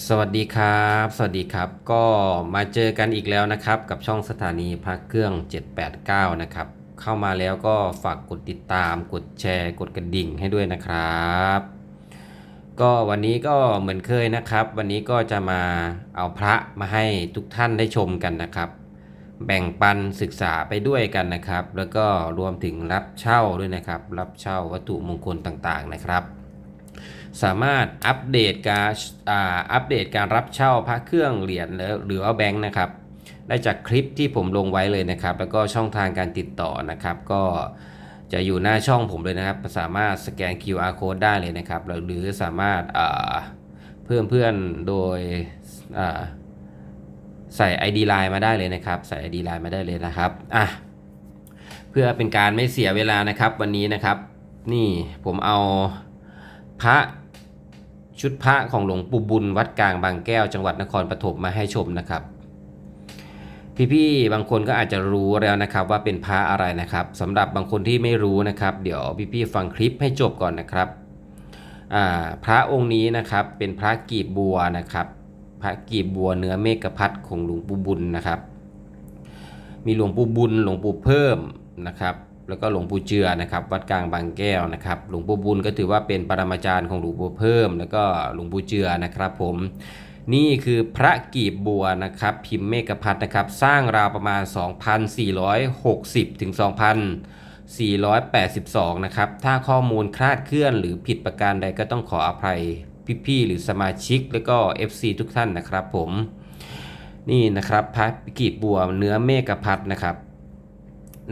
สวัสดีครับ สวัสดีครับ ก็มาเจอกันอีกแล้วนะครับ กับช่องสถานีพระเครื่อง 789 นะครับ เข้ามาแล้วก็ฝากกดติดตาม กดแชร์ กดกระดิ่งให้ด้วยนะครับ ก็วันนี้ก็เหมือนเคยนะครับ วันนี้ก็จะมาเอาพระมาให้ทุกท่านได้ชมกันนะครับ แบ่งปันศึกษาไปด้วยกันนะครับ แล้วก็รวมถึงรับเช่าด้วยนะครับ รับเช่าวัตถุมงคลต่างๆนะครับ สามารถอัปเดตการอ,าอัปเดตการรับเช่าพระเครื่องเหรียญหรือว่าแบงค์นะครับ ได้จากคลิปที่ผมลงไว้เลยนะครับ แล้วก็ช่องทางการติดต่อนะครับ ก็จะอยู่หน้าช่องผมเลยนะครับ สามารถสแกน QR code ได้เลยนะครับ หรือสามารถาเพิ่มเพื่อนโดยอ่าใส่ ID Line มาได้เลยนะครับ ใส่ ID Line มาได้เลยนะครับอะเพื่อเป็นการไม่เสียเวลานะครับ วันนี้นะครับ นี่ผมเอา พระชุดพระของหลวงปู่บุญวัดกลางบางแก้วจังหวัดนครปฐมมาให้ชมนะครับ พี่ๆบางคนก็อาจจะรู้แล้วนะครับว่าเป็นพระอะไรนะครับสำหรับบางคนที่ไม่รู้นะครับ เดี๋ยวพี่ๆฟังคลิปให้จบก่อนนะครับพระองค์นี้นะครับเป็นพระกีบบัวนะครับ พระกีบบัวเนื้อเมฆพัดของหลวงปู่บุญนะครับ มีหลวงปู่บุญหลวงปู่เพิ่มนะครับ แล้วก็หลวงปู่เจือนะครับวัดกลางบางแก้วนะครับหลวงปู่บุญก็ถือว่าเป็นปรมาจารย์ของหลวงปู่เพิ่ม แล้วก็หลวงปู่เจือนะครับผมนี่คือพระกีบบัวนะครับพิมพ์เมฆพัฒนะครับสร้างราวประมาณ 2,460 ถึง 2,482 นะครับ ถ้าข้อมูลคลาดเคลื่อนหรือผิดประการใดก็ต้องขออภัยพี่ๆหรือสมาชิกแล้วก็ FC ทุกท่านนะครับผม นี่นะครับพระกีบบัวเนื้อเมฆพัฒนะครับ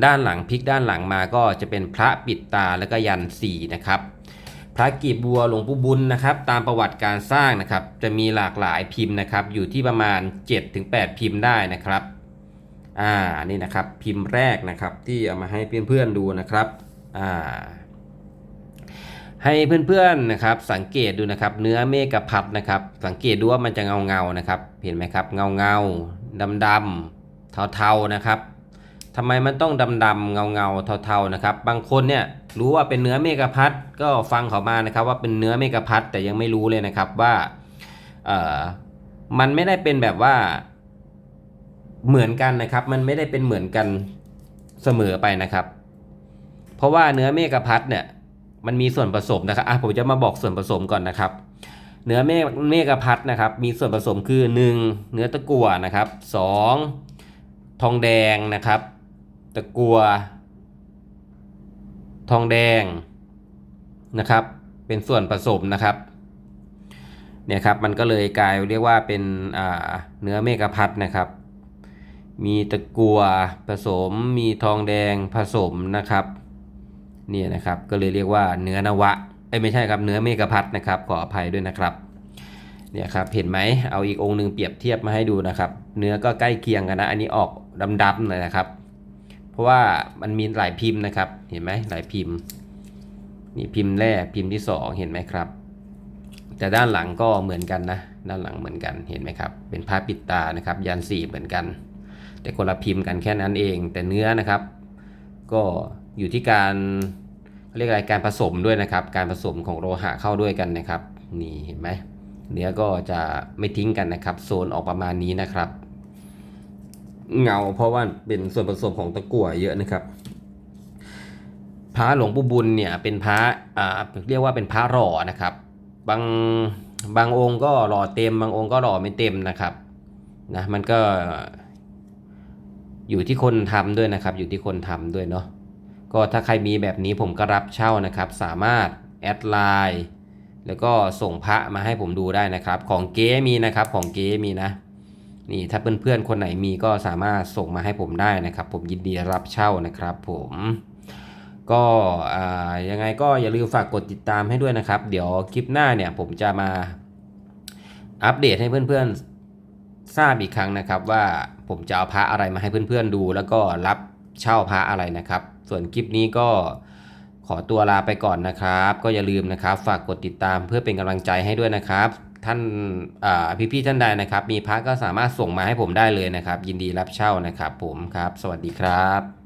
ด้านหลังพลิกด้านหลังมาก็จะเป็นพระปิดตาแล้วก็ยันสีนะครับ พระกีบบัวหลวงปู่บุญนะครับ ตามประวัติการสร้างนะครับ จะมีหลากหลายพิมพ์นะครับ อยู่ที่ประมาณ 7-8 พิมพ์ได้นะครับอ่านี่นะครับพิมพ์แรกนะครับที่เอามาให้เพื่อนๆดูนะครับอ่าให้เพื่อนๆนะครับสังเกตดูนะครับ เนื้อเมฆพัดนะครับ สังเกตดูว่ามันจะเงาเงาๆนะครับ เห็นไหมครับเงาเงาดำดำๆเทาๆนะครับ ทำไมมันต้องดำดำเงาๆเทาๆนะครับ บางคนเนี่ยรู้ว่าเป็นเนื้อเมกะพัดก็ฟังเขามานะครับว่าเป็นเนื้อเมกะพัดแต่ยังไม่รู้เลยนะครับว่าเออมันไม่ได้เป็นแบบว่าเหมือนกันนะครับ มันไม่ได้เป็นเหมือนกันเสมอไปนะครับ เพราะว่าเนื้อเมกะพัดเนี่ยมันมีส่วนผสมนะครับอะผมจะมาบอกส่วนผสมก่อนนะครับ เนื้อเมฆเมกะพัดนะครับ มีส่วนผสมคือ 1. เนื้อตะกั่วนะครับ 2. ทองแดงนะครับ ตะกัว ทองแดงนะครับ เป็นส่วนผสมนะครับเนี่ยครับมันก็เลยกลายเรียกว่าเป็นเนื้อเมกะพัดนะครับ มีตะกัวผสม มีทองแดงผสมนะครับเนี่ยนะครับก็เลยเรียกว่าเนื้อนวะเอ้ไม่ใช่ครับเนื้อเมกะพัดนะครับขออภัยด้วยนะครับเนี่ยครับเห็นไหมเอาอีกองค์หนึ่งเปรียบเทียบมาให้ดูนะครับ เนื้อก็ใกล้เคียงกันนะ อันนี้ออกดำๆเลยนะครับ เพราะว่ามันมีหลายพิมพ์นะครับ เห็นไหมหลายพิมพ์ นี่พิมพ์แรกพิมพ์ที่สองเห็นไหมครับ แต่ด้านหลังก็เหมือนกันนะ ด้านหลังเหมือนกัน เห็นไหมครับ เป็นผ้าปิดตานะครับ ยันสี่เหมือนกัน แต่คนละพิมพ์กันแค่นั้นเอง แต่เนื้อนะครับ ก็อยู่ที่การเรียกอะไรการผสมด้วยนะครับ การผสมของโลหะเข้าด้วยกันนะครับ นี่เห็นไหมเนื้อก็จะไม่ทิ้งกันนะครับ โซนออกประมาณนี้นะครับ เงาเพราะว่าเป็นส่วนผสมของตะกั่วเยอะนะครับพระหลวงปู่บุญเนี่ยเป็นพระอ่าเรียกว่าเป็นพระหล่อนะครับ บางบางองค์ก็หล่อเต็ม บางองค์ก็หล่อไม่เต็มนะครับนะมันก็อยู่ที่คนทำด้วยนะครับ อยู่ที่คนทำด้วยเนาะก็ถ้าใครมีแบบนี้ผมก็รับเช่านะครับ สามารถแอดไลน์แล้วก็ส่งพระมาให้ผมดูได้นะครับ ของเก๊มีนะครับของเก๊มีนะ นี่ถ้าเพื่อนๆคนไหนมีก็สามารถส่งมาให้ผมได้นะครับ ผมยินดีรับเช่านะครับ ผมก็อ่ายังไงก็อย่าลืมฝากกดติดตามให้ด้วยนะครับ เดี๋ยวคลิปหน้าเนี่ยผมจะมาอัปเดตให้เพื่อนๆทราบอีกครั้งนะครับ ว่าผมจะเอาพระอะไรมาให้เพื่อนๆดู แล้วก็รับเช่าพระอะไรนะครับ ส่วนคลิปนี้ก็ขอตัวลาไปก่อนนะครับ ก็อย่าลืมนะครับ ฝากกดติดตามเพื่อเป็นกำลังใจให้ด้วยนะครับ ท่านอ่าพี่ๆท่านใดนะครับ มีพระก็สามารถส่งมาให้ผมได้เลยนะครับ ยินดีรับเช่านะครับผมครับ สวัสดีครับ